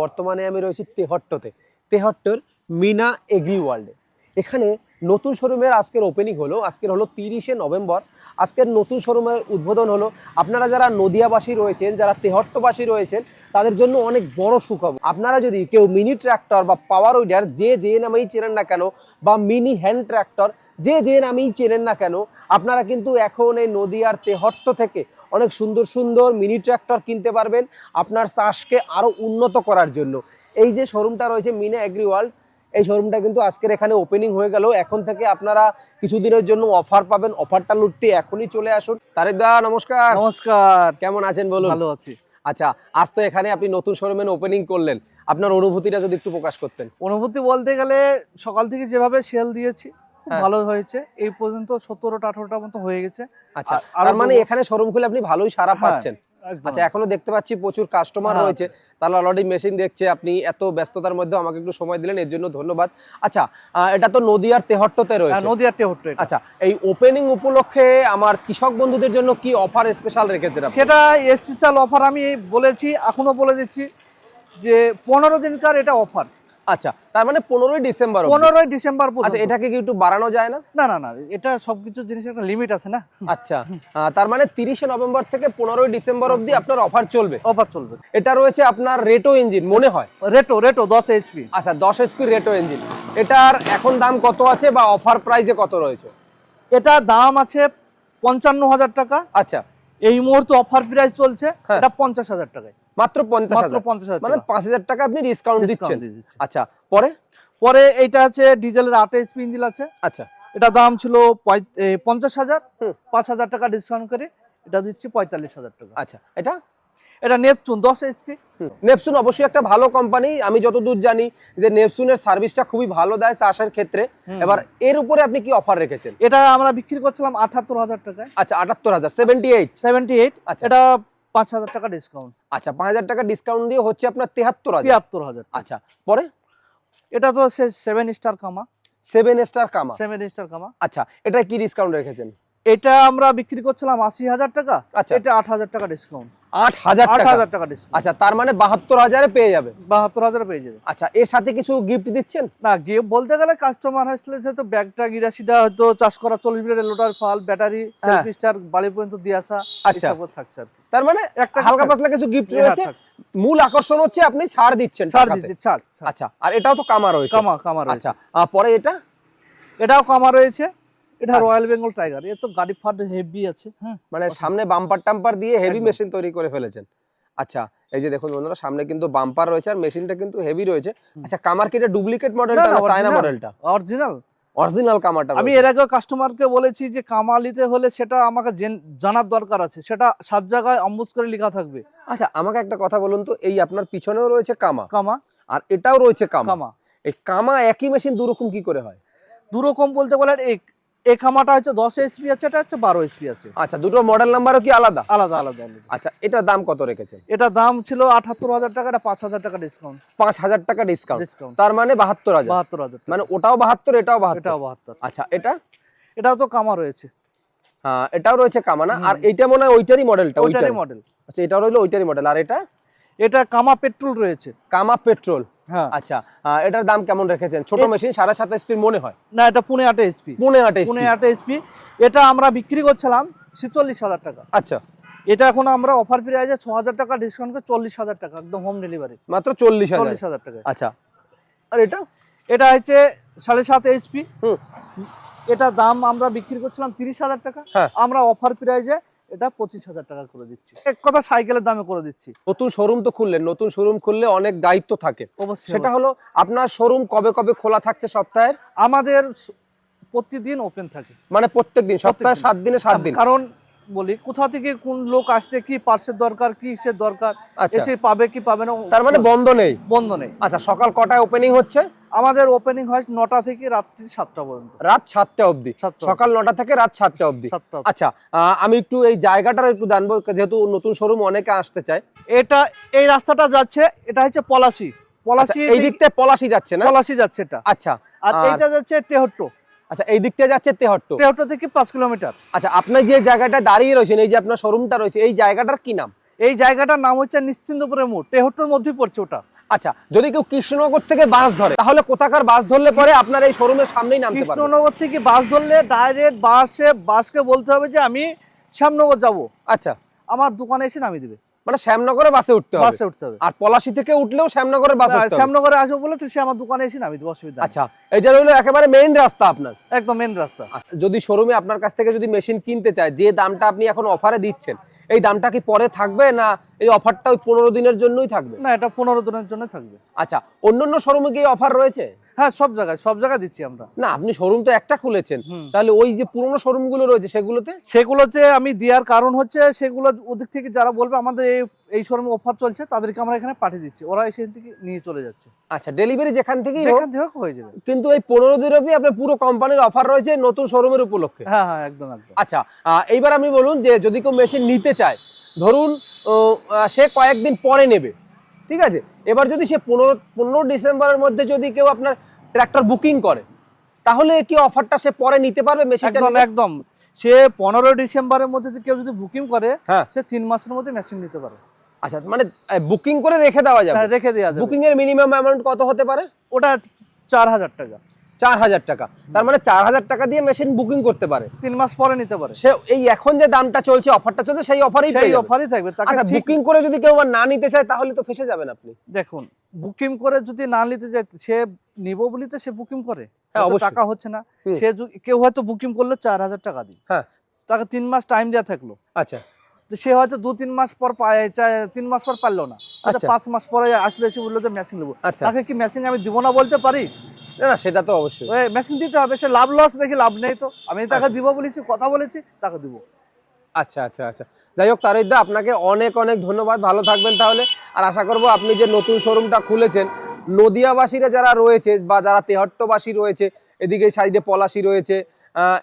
বর্তমানে আমি রয়েছি তেহট্টতে। তেহট্টর মিনা এগ্রি ওয়ার্ল্ডে। এখানে নতুন শোরুমের আজকের ওপেনিং হলো, আজকের হলো তিরিশে নভেম্বর। আজকের নতুন শোরুমের উদ্বোধন হলো। আপনারা যারা নদিয়াবাসী রয়েছেন, যারা তেহট্টবাসী রয়েছেন, তাদের জন্য অনেক বড় সুখবর। আপনারা যদি কেউ মিনি ট্র্যাক্টর বা পাওয়ার উইডার যে যে নামেই চেনেন না কেন, বা মিনি হ্যান্ড ট্র্যাক্টর, যে যে নামেই চেনেন না কেন, আপনারা কিন্তু এখন এই নদিয়ার তেহট্ট থেকে অনেক সুন্দর সুন্দর মিনি ট্র্যাক্টর কিনতে পারবেন আপনার চাষকে আরও উন্নত করার জন্য। এই যে শোরুমটা রয়েছে মিনা এগ্রি ওয়ার্ল্ড এই শোরুমটা কিন্তু আজকের এখানে ওপেনিং হয়ে গেল। এখন থেকে আপনারা কিছুদিনের জন্য অফার পাবেন। অফারটা লুটতে এখনই চলে আসুন। তারেক দা নমস্কার। নমস্কার। কেমন আছেন বলুন? ভালো আছি। আচ্ছা আজ তো এখানে আপনি নতুন শোরুমের ওপেনিং করলেন। আপনার অনুভূতিটা যদি একটু প্রকাশ করতেন। অনুভূতি বলতে গেলে সকাল থেকে যেভাবে সেল দিয়েছি খুব হ্যাঁ। ভালো হয়েছে। এই পর্যন্ত সতেরোটা আঠারোটা মতো হয়ে গেছে। আচ্ছা আর- তার মানে এখানে শোরুম খুলে আপনি ভালোই সারা হ্যাঁ, পাচ্ছেন। আচ্ছা এখনও দেখতে পাচ্ছি প্রচুর কাস্টমার হ্যাঁ, রয়েছে। তাহলে অলরেডি মেশিন দেখছে আপনি এত ব্যস্ততার মধ্যে আমাকে একটু সময় দিলেন এর জন্য ধন্যবাদ। আচ্ছা এটা তো নদিয়ার তেহট্টতে রয়েছে। নদীয়ার টেহট্ট এটা। আচ্ছা এই ওপেনিং উপলক্ষে আমার কৃষক বন্ধুদের জন্য কি অফার স্পেশাল রেখেছেন সেটা স্পেশাল অফার আমি বলেছি এখনও বলে দিচ্ছি যে পনেরো দিনকার এটা অফার আচ্ছা তার মানে পনেরোই ডিসেম্বর পনেরোই ডিসেম্বর আচ্ছা এটাকে কি একটু বাড়ানো যায় না? না না না এটা সবকিছু জিনিসের একটা লিমিট আছে না। আচ্ছা তার মানে তিরিশে নভেম্বর থেকে পনেরোই ডিসেম্বর অবধি আপনার অফার চলবে? অফার চলবে। এটা রয়েছে আপনার রেটো ইঞ্জিন মনে হয়? রেটো রেটো দশ এইচপি আচ্ছা দশ এসপি রেটো ইঞ্জিন এটার এখন দাম কত আছে বা অফার প্রাইসে কত রয়েছে? এটা দাম আছে পঞ্চান্ন হাজার টাকা। আচ্ছা এই মুহূর্তে অফার প্রাইস চলছে হ্যাঁ। এটা পঞ্চাশ হাজার টাকায়। মাত্র পঞ্চাশ মাত্র পঞ্চাশ হাজার মানে। পাঁচ হাজার টাকা আপনি ডিসকাউন্ট দিচ্ছেন। আচ্ছা পরে? পরে এটা আছে ডিজেলের আঠাইশ ইঞ্জিন আছে। আচ্ছা। এটা দাম ছিল পঞ্চাশ হাজার। পাঁচ হাজার টাকা ডিসকাউন্ট করে এটা দিচ্ছি পঁয়তাল্লিশ হাজার টাকা। আচ্ছা এটা? এটা নেপচুন দশ এইচপি নেপসুন অবশ্যই একটা ভালো কোম্পানি আমি যতদূর জানি যে নেপসুনের সার্ভিসটা খুবই ভালো দেয় চাষের ক্ষেত্রে। এবার এর উপরে আপনি কি অফার রেখেছেন? এটা আমরা বিক্রি করছিলাম আঠাত্তর হাজার টাকায়। আচ্ছা আটাত্তর হাজার সেভেন্টি এইট সেভেন্টি এইট আচ্ছা। এটা পাঁচ হাজার টাকা ডিসকাউন্ট আচ্ছা পাঁচ হাজার টাকা ডিসকাউন্ট দিয়ে হচ্ছে আপনার তেহাত্তর হাজার। তিয়াত্তর হাজার আচ্ছা পরে? এটা তো সে সেভেন স্টার কামা। সেভেন স্টার কামা। সেভেন স্টার কামা। আচ্ছা এটা কি ডিসকাউন্ট রেখেছেন? এটা আমরা বিক্রি করছিলাম আশি হাজার টাকা আচ্ছা। এটা আট হাজার টাকা ডিসকাউন্ট আট হাজার আট হাজার টাকা ডিসকাউন্ট আচ্ছা তার মানে বাহাত্তর হাজারে পেয়ে যাবে? বাহাত্তর হাজার পেয়ে যাবে। আচ্ছা এর সাথে কিছু গিফট দিচ্ছেন? না গিয়ে বলতে গেলে কাস্টমার আসলে হয়তো ব্যাগটা গিরাশিটা হয়তো চাষ করা চল্লিশ মিনিটের লোটার ফাল ব্যাটারি সেলফি স্টার বাড়ি পর্যন্ত দিয়ে আসা। আচ্ছা। থাকছে তার মানে একটা হালকা পাতলা কিছু গিফট হ্যাঁ, রয়েছে? মূল আকর্ষণ হচ্ছে আপনি ছাড় দিচ্ছেন ছাড় টাকাতে। দিচ্ছে ছাড়। আচ্ছা আর এটাও তো কামা রয়েছে। কামা কামা আচ্ছা পরে এটা? এটাও কামা রয়েছে। এটা। রয়্যাল বেঙ্গল টাইগার এ তো গাড়ি ফাট হেভি আছে। হ্যাঁ মানে সামনে বাম্পার টাম্পার দিয়ে হেভি মেশিন তৈরি করে ফেলেছেন। আচ্ছা এই যে দেখুন বন্ধুরা সামনে কিন্তু বাম্পার রয়েছে আর মেশিনটা কিন্তু হেভি রয়েছে। আচ্ছা কামার কি এটা ডুপ্লিকেট মডেলটা না চায়না মডেলটা অরিজিনাল অরিজিনাল কামারটা আমি এর আগে কাস্টমারকে বলেছি যে কামালিতে হলে সেটা আমাকে জানার দরকার আছে। সেটা সাত জায়গায় অম্বুজ করে লেখা থাকবে। আচ্ছা আমাকে একটা কথা বলুন তো এই আপনার পিছনেও রয়েছে কামা। কামা। আর এটাও রয়েছে কামা। কামা। এই কামা একই মেশিন দুরকম কি করে হয়? দু রকম বলতে বলে এই এই কামাটা হচ্ছে দশ এইচপি আছে এটা হচ্ছে বারো এইচপি আছে। আচ্ছা দুটো মডেল নাম্বারও কি আলাদা? আলাদা আলাদা আচ্ছা এটার দাম কত রেখেছেন? এটা দাম ছিল আঠাত্তর হাজার টাকা এটা পাঁচ হাজার টাকা ডিসকাউন্ট পাঁচ হাজার টাকা ডিসকাউন্ট ডিসকাউন্ট তার মানে বাহাত্তর হাজার। বাহাত্তর হাজার মানে ওটাও বাহাত্তর এটাও বাহাত্তর। এটাও বাহাত্তর। আচ্ছা এটা? এটাও তো কামা রয়েছে। হ্যাঁ এটাও রয়েছে কামানা। আর এইটা মনে হয় ওইটারই মডেলটা ওইটারই মডেল আচ্ছা এটা রইল ওইটারই মডেল আর এটা? এটা কামা পেট্রোল রয়েছে। কামা পেট্রোল? হ্যাঁ। আচ্ছা এটার দাম কেমন রেখেছেন? ছোট মেশিন সাড়ে সাত এসপি মনে হয়। না এটা পুনে আট পুনে আট পুনে আট এটা আমরা বিক্রি করছিলাম ছেচল্লিশ হাজার টাকা। আচ্ছা। এটা এখন আমরা অফার প্রাইজে ছ হাজার টাকা ডিসকাউন্ট করে চল্লিশ হাজার টাকা একদম হোম ডেলিভারি মাত্র চল্লিশ চল্লিশ হাজার টাকা আচ্ছা। আর এটা? এটা হচ্ছে সাড়ে সাত এটা দাম আমরা বিক্রি করছিলাম তিরিশ হাজার টাকা। হ্যাঁ। আমরা অফার প্রাইজে এটা পঁচিশ হাজার টাকা করে দিচ্ছি। এক কথা সাইকেলের দামে করে দিচ্ছি। নতুন শোরুম তো খুললেন নতুন শোরুম খুললে অনেক দায়িত্ব থাকে। অবশ্যই সেটা হলো আপনার শোরুম কবে কবে খোলা থাকছে সপ্তাহের? আমাদের প্রতিদিন ওপেন থাকে। মানে প্রত্যেক দিন সপ্তাহে সাত দিনে সাত দিন। কারণ বলি কোথা থেকে কোন লোক আসছে কি পার্সের দরকার কি কিসের দরকার আচ্ছা। এসে পাবে কি পাবে না তার মানে বন্ধ নেই? বন্ধ নেই। আচ্ছা সকাল কটায় ওপেনিং হচ্ছে? আমাদের ওপেনিং হয় নটা থেকে রাত্রি সাতটা পর্যন্ত। রাত সাতটা অবধি। সকাল নটা থেকে রাত সাতটা অবধি। আচ্ছা আমি একটু এই জায়গাটার একটু জানব যেহেতু নতুন শোরুম অনেকে আসতে চায়। এটা এই রাস্তাটা যাচ্ছে এটা হচ্ছে পলাশি। আচ্ছা, পলাশি এই দিকটা পলাশি যাচ্ছে না? পলাশি যাচ্ছে এটা। আচ্ছা আর এইটা যাচ্ছে তেহট্ট। আচ্ছা এই দিকটা যাচ্ছে তেহট্ট। তেহট্ট থেকে পাঁচ কিলোমিটার। আচ্ছা আপনি যে জায়গাটা দাঁড়িয়ে রয়েছেন এই যে আপনার শোরুমটা রয়েছে এই জায়গাটার কি নাম? এই জায়গাটার নাম হচ্ছে নিশ্চিন্দপুরের মোড় তেহট্টর মধ্যেই পড়ছে ওটা। আচ্ছা যদি কেউ কৃষ্ণনগর থেকে বাস ধরে তাহলে কোথাকার বাস ধরলে পরে আপনার এই শোরুমের সামনেই নামতে পারবে? কৃষ্ণনগর থেকে বাস ধরলে ডাইরেক্ট বাসে বাসকে বলতে হবে যে আমি শ্যামনগর যাব। আচ্ছা। আমার দোকানে এসে নামিয়ে দিবে। মানে শ্যামনগরে বাসে উঠতে হবে। বাসে উঠতে হবে। আর পলাশি থেকে উঠলেও শ্যামনগরে বাস উঠতে হবে। শ্যামনগরে আসব বলে তুই আমার দোকানে এসে দেবো অসুবিধা আচ্ছা এটা হলো একেবারে মেইন রাস্তা আপনার। একদম মেন রাস্তা। আচ্ছা, যদি শোরুমে আপনার কাছ থেকে যদি মেশিন কিনতে চায় যে দামটা আপনি এখন অফারে দিচ্ছেন এই দামটা কি পরে থাকবে না এই অফারটা ওই পনেরো দিনের জন্যই থাকবে? না এটা পনেরো দিনের জন্য থাকবে। আচ্ছা অন্যান্য শোরুমে কি অফার রয়েছে? হ্যাঁ সব জায়গায় সব জায়গায় দিচ্ছি আমরা। না আপনি শোরুম তো একটা খুলেছেন। তাহলে ওই যে পুরনো শোরুমগুলো রয়েছে সেগুলোতে? সেগুলোতে আমি দেওয়ার কারণ হচ্ছে সেগুলো ওদিক থেকে যারা বলবে আমাদের এই এই শোরুমে অফার চলছে তাদেরকে আমরা এখানে পাঠিয়ে দিচ্ছি। ওরা এসে থেকে নিয়ে চলে যাচ্ছে। আচ্ছা ডেলিভারি যেখান থেকেই হোক যেখান থেকে হয়ে যাবে। কিন্তু এই পনেরো দিন অবধি আপনার পুরো কোম্পানির অফার রয়েছে নতুন শোরুমের উপলক্ষে? হ্যাঁ হ্যাঁ একদম একদম। আচ্ছা এইবার আমি বলুন যে যদি কেউ মেশিন নিতে চায় ধরুন সে কয়েকদিন পরে নেবে। ঠিক আছে? এবার যদি সে পনেরো পনেরো ডিসেম্বরের মধ্যে যদি কেউ আপনার ট্র্যাক্টর বুকিং করে তাহলে কি অফারটা সে পরে নিতে পারবে মেশিনটা একদম একদম। সে পনেরো ডিসেম্বরের মধ্যে কেউ যদি বুকিং করে হ্যাঁ। সে তিন মাসের মধ্যে মেশিন নিতে পারে। আচ্ছা মানে বুকিং করে রেখে দেওয়া যাবে? হ্যাঁ রেখে দেওয়া যাবে। বুকিং এর মিনিমাম অ্যামাউন্ট কত হতে পারে? ওটা চার হাজার টাকা। চার হাজার টাকা। তার মানে চার হাজার টাকা দিয়ে মেশিন বুকিং করতে পারে। তিন মাস পরে নিতে পারে। সে এই এখন যে দামটা চলছে অফারটা চলছে সেই অফারেই সেই অফারই থাকবে আচ্ছা বুকিং করে যদি কেউ না নিতে চায় তাহলে তো ফেসে যাবেন আপনি। দেখুন বুকিং করে যদি না নিতে যায় সে নিব বলি তো সে বুকিং করে। হ্যাঁ। টাকা হচ্ছে না। সে কেউ হয়তো বুকিং করল চার হাজার টাকা দিই হ্যাঁ। তাকে তিন মাস টাইম দেওয়া থাকল। আচ্ছা। সে হয়তো দু তিন মাস পর তিন মাস পর পারল না। আচ্ছা। পাঁচ মাস পরে আসলে এসে বলল যে মেশিন নেব। আচ্ছা। তাকে কি মেশিন আমি দিব না বলতে পারি? না সেটা তো অবশ্যই। মেশিন দিতে হবে সে লাভ লস দেখি লাভ নেই তো। আমি তাকে দিব বলেছি কথা বলেছি তাকে দিব। আচ্ছা আচ্ছা আচ্ছা। যাই হোক তারিকদা আপনাকে অনেক অনেক ধন্যবাদ। ভালো থাকবেন তাহলে। আর আশা করব আপনি যে নতুন শোরুমটা খুলেছেন নদিয়াবাসীরা যারা রয়েছে বা যারা তেহট্টবাসী রয়েছে এদিকে সাইডে পলাশি রয়েছে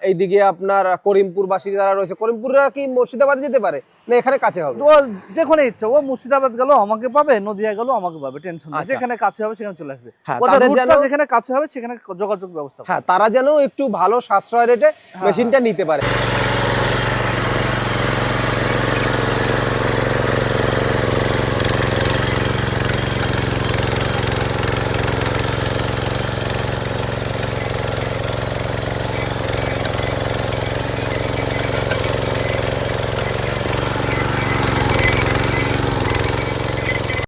এইদিকে আপনার করিমপুরবাসী যারা রয়েছে করিমপুররা কি মুর্শিদাবাদ যেতে পারে? না এখানে কাছে হবে? ও যেখানে ইচ্ছে ও মুর্শিদাবাদ গেল আমাকে পাবে নদিয়া গেল আমাকে পাবে টেনশন নেই। আচ্ছা। যেখানে কাছে হবে সেখানে চলে আসবে। হ্যাঁ ওদের তাদের রুটটা যেন যেখানে কাছে হবে সেখানে যোগাযোগ ব্যবস্থা হ্যাঁ তারা যেন একটু ভালো সাশ্রয় রেটে মেশিনটা নিতে পারে।